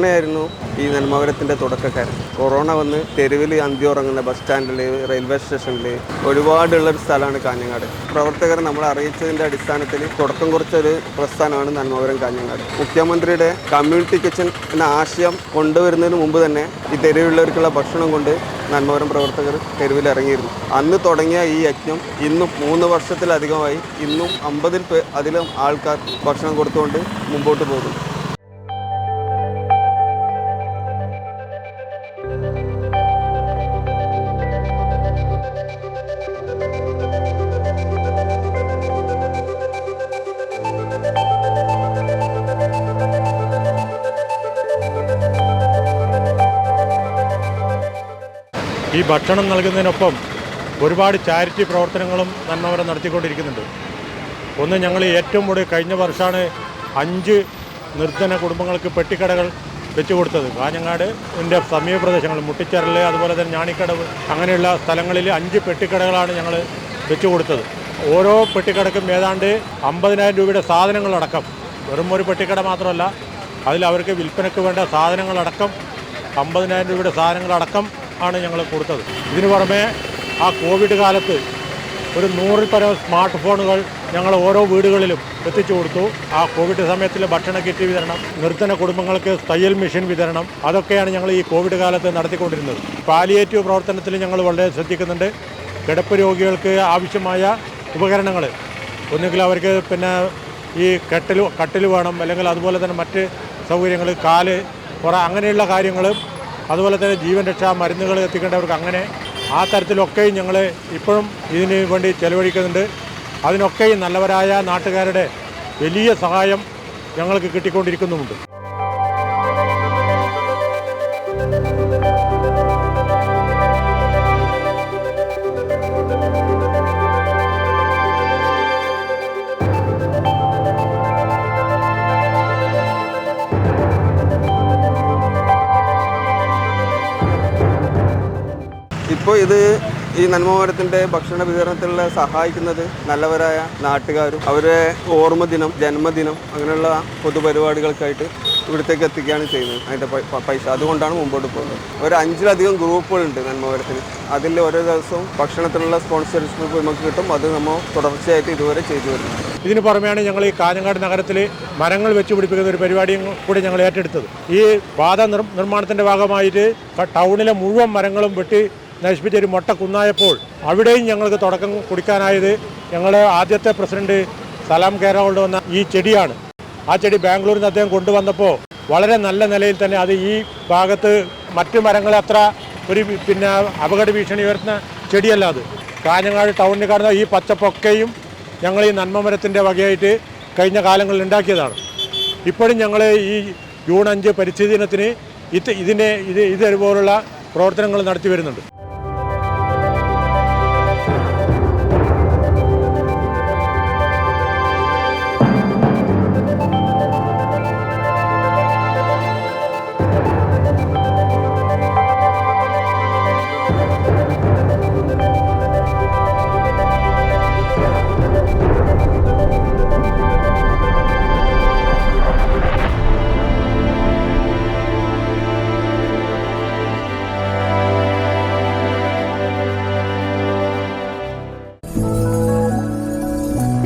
കൊറോണയായിരുന്നു ഈ നെന്മകരത്തിന്റെ തുടക്കക്കാരൻ. കൊറോണ വന്ന് തെരുവിൽ ഉറങ്ങുന്ന ബസ് സ്റ്റാൻഡിൽ റെയിൽവേ സ്റ്റേഷനിൽ ഒരുപാടുള്ള ഒരു സ്ഥലമാണ് കാഞ്ഞങ്ങാട്. പ്രവർത്തകർ നമ്മളെ അറിയിച്ചതിന്റെ അടിസ്ഥാനത്തിൽ തുടക്കം കുറിച്ചൊരു പ്രസ്ഥാനമാണ് നന്മകരം കാഞ്ഞങ്ങാട്. മുഖ്യമന്ത്രിയുടെ കമ്മ്യൂണിറ്റി കിച്ചൺ എന്ന ആശയം കൊണ്ടുവരുന്നതിന് മുമ്പ് തന്നെ ഈ തെരുവിലുള്ളവർക്കുള്ള ഭക്ഷണം കൊണ്ട് നന്മകരം പ്രവർത്തകർ തെരുവിൽ ഇറങ്ങിയിരുന്നു അന്ന് തുടങ്ങിയ ഈ യജ്ഞം ഇന്നും മൂന്ന് വർഷത്തിലധികമായി ഇന്നും അമ്പതിൽ അതിലും ആൾക്കാർ ഭക്ഷണം കൊടുത്തുകൊണ്ട് മുമ്പോട്ട് പോകുന്നു. ഈ ഭക്ഷണം നൽകുന്നതിനൊപ്പം ഒരുപാട് ചാരിറ്റി പ്രവർത്തനങ്ങളും നന്മവരെ നടത്തിക്കൊണ്ടിരിക്കുന്നുണ്ട്. ഒന്ന് ഞങ്ങൾ ഏറ്റവും കൂടുതൽ കഴിഞ്ഞ വർഷമാണ് അഞ്ച് നിർധന കുടുംബങ്ങൾക്ക് പെട്ടിക്കടകൾ വെച്ചു കൊടുത്തത്. കാഞ്ഞങ്ങാട് എന്റെ സമീപ പ്രദേശങ്ങൾ മുട്ടിച്ചരൽ അതുപോലെ തന്നെ ഞാണിക്കടവ് അങ്ങനെയുള്ള സ്ഥലങ്ങളിൽ അഞ്ച് പെട്ടിക്കടകളാണ് ഞങ്ങൾ വെച്ചു കൊടുത്തത്. ഓരോ പെട്ടിക്കടക്കും ഏതാണ്ട് അമ്പതിനായിരം രൂപയുടെ സാധനങ്ങളടക്കം വെറും ഒരു പെട്ടിക്കട മാത്രമല്ല അതിൽ അവർക്ക് വിൽപ്പനയ്ക്ക് വേണ്ട സാധനങ്ങളടക്കം അമ്പതിനായിരം രൂപയുടെ സാധനങ്ങളടക്കം ആണ് ഞങ്ങൾ കൊടുത്തത്. ഇതിനു പുറമെ ആ കോവിഡ് കാലത്ത് ഒരു നൂറിൽ പരം സ്മാർട്ട് ഫോണുകൾ ഞങ്ങൾ ഓരോ വീടുകളിലും എത്തിച്ചു കൊടുത്തു. ആ കോവിഡ് സമയത്തിൽ ഭക്ഷണ കിറ്റ് വിതരണം നിർത്തന കുടുംബങ്ങൾക്ക് തയ്യൽ മെഷീൻ വിതരണം അതൊക്കെയാണ് ഞങ്ങൾ ഈ കോവിഡ് കാലത്ത് നടത്തിക്കൊണ്ടിരുന്നത്. പാലിയേറ്റീവ് പ്രവർത്തനത്തിൽ ഞങ്ങൾ വളരെ ശ്രദ്ധിക്കുന്നുണ്ട്. കിടപ്പ് രോഗികൾക്ക് ആവശ്യമായ ഉപകരണങ്ങൾ ഒന്നുകിൽ അവർക്ക് പിന്നെ ഈ കെട്ടിൽ കട്ടിൽ വേണം അല്ലെങ്കിൽ അതുപോലെ തന്നെ മറ്റ് സൗകര്യങ്ങൾ കാൽ പുറ അങ്ങനെയുള്ള കാര്യങ്ങളും അതുപോലെ തന്നെ ജീവൻ രക്ഷാ മരുന്നുകൾ എത്തിക്കേണ്ടവർക്ക് അങ്ങനെ ആ തരത്തിലൊക്കെയും ഞങ്ങൾ ഇപ്പോഴും ഇതിന് വേണ്ടി ചെലവഴിക്കുന്നുണ്ട്. അതിനൊക്കെയും നല്ലവരായ നാട്ടുകാരുടെ വലിയ സഹായം ഞങ്ങൾക്ക് കിട്ടിക്കൊണ്ടിരിക്കുന്നുമുണ്ട്. ഇപ്പോൾ ഇത് ഈ നന്മമരത്തിന്റെ ഭക്ഷണ വിതരണത്തിലുള്ള സഹായിക്കുന്നത് നല്ലവരായ നാട്ടുകാരും അവരുടെ ഓർമ്മദിനം ജന്മദിനം അങ്ങനെയുള്ള പൊതുപരിപാടികൾക്കായിട്ട് ഇവിടത്തേക്ക് എത്തിക്കുകയാണ് ചെയ്യുന്നത് അതിന്റെ പൈസ. അതുകൊണ്ടാണ് മുമ്പോട്ട് പോകുന്നത്. ഒരു അഞ്ചിലധികം ഗ്രൂപ്പുകളുണ്ട് നന്മമരത്തിന് അതിൽ ഓരോ ദിവസവും ഭക്ഷണത്തിനുള്ള സ്പോൺസർഷിപ്പ് നമുക്ക് കിട്ടും. അത് നമ്മൾ തുടർച്ചയായിട്ട് ഇതുവരെ ചെയ്തു വരുന്നത് ഇതിന് പുറമെയാണ് ഞങ്ങൾ ഈ കാഞ്ഞങ്ങാട് നഗരത്തിൽ മരങ്ങൾ വെച്ച് പിടിപ്പിക്കുന്ന ഒരു പരിപാടിയും കൂടി ഞങ്ങൾ ഏറ്റെടുത്തത്. ഈ പാത നിർ നിർമ്മാണത്തിന്റെ ഭാഗമായിട്ട് ടൗണിലെ മുഴുവൻ മരങ്ങളും വെട്ടി നശിപ്പിച്ച ഒരു മൊട്ട കുന്നായപ്പോൾ അവിടെയും ഞങ്ങൾക്ക് തുടക്കം കുടിക്കാനായത് ഞങ്ങൾ ആദ്യത്തെ പ്രസിഡന്റ് സലാം കേരളോട് വന്ന ഈ ചെടിയാണ്. ആ ചെടി ബാംഗ്ലൂരിൽ നിന്ന് അദ്ദേഹം കൊണ്ടുവന്നപ്പോൾ വളരെ നല്ല നിലയിൽ തന്നെ അത് ഈ ഭാഗത്ത് മറ്റു മരങ്ങളെ അത്ര ഒരു പിന്നെ അപകട ഭീഷണി ഉയർത്തുന്ന ചെടിയല്ല അത്. കാഞ്ഞങ്ങാട് ടൗണിൽ കാണുന്ന ഈ പച്ചപ്പൊക്കെയും ഞങ്ങൾ ഈ നന്മമരത്തിന്റെ വകയായിട്ട് കഴിഞ്ഞ കാലങ്ങളിൽ ഉണ്ടാക്കിയതാണ്. ഇപ്പോഴും ഞങ്ങൾ ഈ ജൂൺ അഞ്ച് പരിസ്ഥിതി ദിനത്തിന് ഇത് ഇതിനെ ഇത് ഇതുപോലുള്ള പ്രവർത്തനങ്ങൾ നടത്തി വരുന്നുണ്ട്.